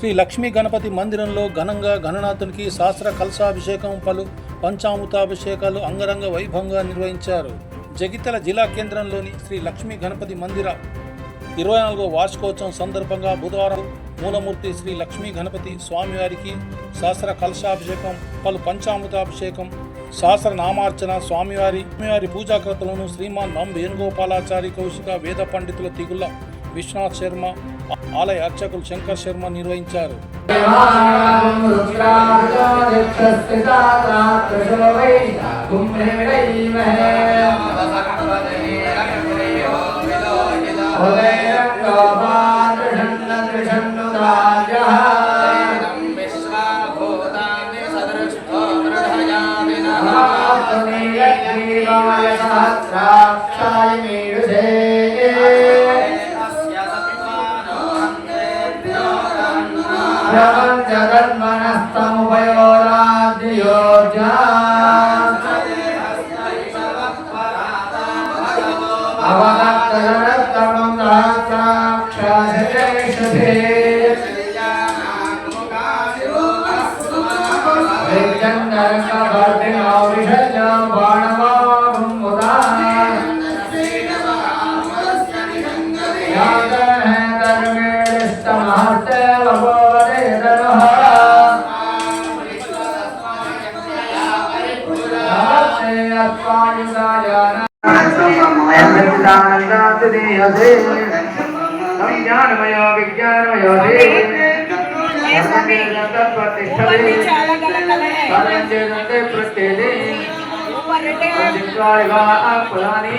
శ్రీ లక్ష్మీ గణపతి మందిరంలో ఘనంగా గణనాథునికి శాస్త్ర కలశాభిషేకం పలు పంచామృతాభిషేకాలు అంగరంగ వైభవంగా నిర్వహించారు. జగిత్యాల జిల్లా కేంద్రంలోని శ్రీ లక్ష్మీ గణపతి మందిర ఇరవై నాలుగో వార్షికోత్సవం సందర్భంగా బుధవారం మూలమూర్తి శ్రీ లక్ష్మీ గణపతి స్వామివారికి శాస్త్ర కలశాభిషేకం పలు పంచామృతాభిషేకం శాస్త్ర నామార్చన స్వామివారి స్వామివారి పూజాకర్తలను శ్రీమాన్ నం వేణుగోపాలాచారి కౌశిక వేద పండితుల తిగుళ్ళ విశ్వనాథ్ శర్మ ఆలయ అర్చకులు శంకర్ శర్మ నిర్వహించారు. जगन्मनस्तमुपयोराद्रियोर्जा अवहत्तरणत्तमं रात्राक्षाधिकेशभे विद्यं नरकवर्तिनावृष देहसे संज्ञानमयो विज्ञानमयो तत्प्रतिष्ठते सर्वचेतते प्रत्येदे पंचत्वारिवा अपुराणि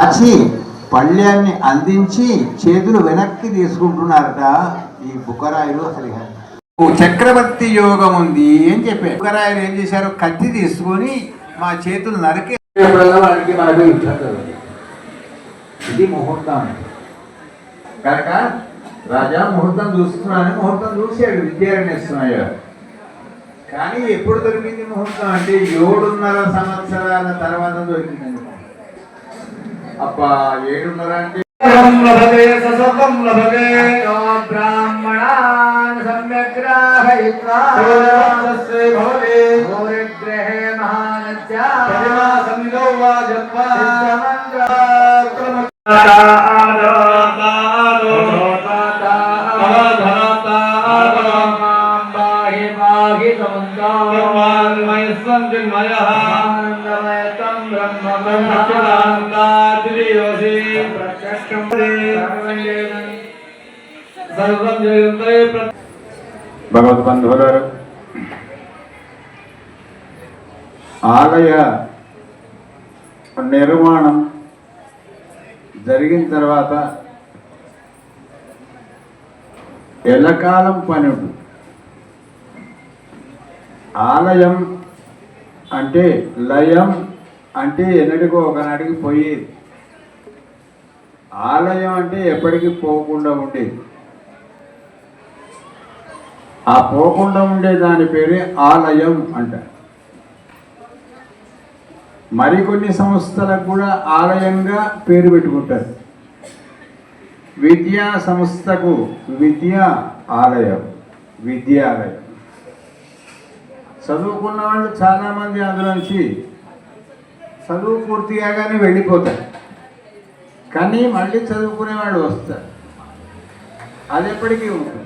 వచ్చి పళ్ళ్యాన్ని అందించి చేతులు వెనక్కి తీసుకుంటున్నారట ఈ బుక్కరాయులు అసలు చక్రవర్తి యోగం ఉంది అని చెప్పారు. ఒకరాయలు ఏం చేశారు? కత్తి తీసుకొని మా చేతులు నరికి వాళ్ళకి మనకు యుద్ధం ఇది ముహూర్తం. కనుక రాజా ముహూర్తం చూస్తున్నాను ముహూర్తం చూసాడు విద్యారణ్యస్తున్నాడు కానీ ఎప్పుడు దొరికింది ముహూర్తం అంటే ఏడున్నర సంవత్సరాల తర్వాత దొరికింది అబ్బా ఏడున్నర అంటే లభతే ససతం లభతే బ్రాహ్మణాన్ సమ్యగ్రాహయిత్వా తస్యై భవతి. భూరిగ్రహే మహానత్యా ప్రతిమా సన్నిధౌ వా జత్వా భగవద్బంధువులారు ఆలయ నిర్మాణం జరిగిన తర్వాత ఎల్లకాలం పని ఆలయం అంటే లయం అంటే ఎన్నటికో ఒకనాటికి పోయేది. ఆలయం అంటే ఎప్పటికీ పోకుండా ఉండేది. ఆ పోకుండా ఉండే దాని పేరే ఆలయం అంట. మరికొన్ని సంస్థలకు కూడా ఆలయంగా పేరు పెట్టుకుంటారు. విద్యా సంస్థకు విద్యా ఆలయం విద్యాలయం. చదువుకున్న వాళ్ళు చాలామంది అందులోంచి చదువు పూర్తి కాగానే వెళ్ళిపోతారు. కానీ మళ్ళీ చదువుకునే వాళ్ళు వస్తారు అది ఎప్పటికీ ఉంటుంది.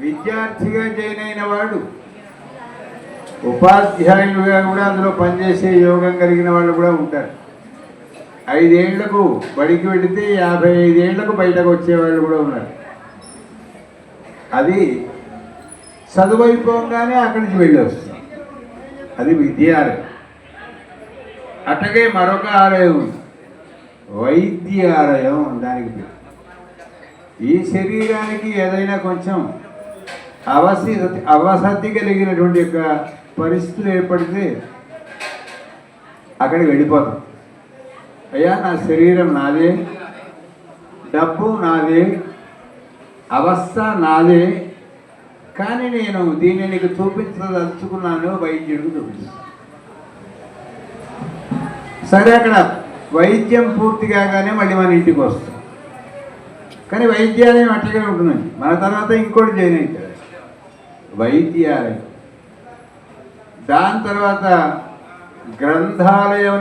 విద్యార్థిగా జాయిన్ అయిన వాడు ఉపాధ్యాయులుగా కూడా అందులో పనిచేసే యోగం కలిగిన వాళ్ళు కూడా ఉంటారు. ఐదేళ్ళకు బడికి వెళితే యాభై ఐదేళ్ళకు బయటకు వచ్చేవాళ్ళు కూడా ఉన్నారు. అది చదువు అయిపోగానే అక్కడి నుంచి వెళ్ళి వస్తుంది. అది విద్యార్థి అట్లాగే మరొక ఆలయం ఉంది. వైద్యాలయం దానికి ఈ శరీరానికి ఏదైనా కొంచెం అవసి అవసతి కలిగినటువంటి యొక్క పరిస్థితులు ఏర్పడితే అక్కడికి వెళ్ళిపోతాం. అయ్యా నా శరీరం నాదే డబ్బు నాదే అవస్థ నాదే కానీ నేను దీన్ని నీకు చూపించదలుచుకున్నాను వైద్యుడికి చూపిస్తాను. సరే అక్కడ వైద్యం పూర్తి కాగానే మళ్ళీ మన ఇంటికి వస్తాం. కానీ వైద్యాలయం అట్లాగే ఉంటుందండి మన తర్వాత ఇంకోటి జాయిన్ అవుతారు వైద్యాలయం. దాని తర్వాత గ్రంథాలయం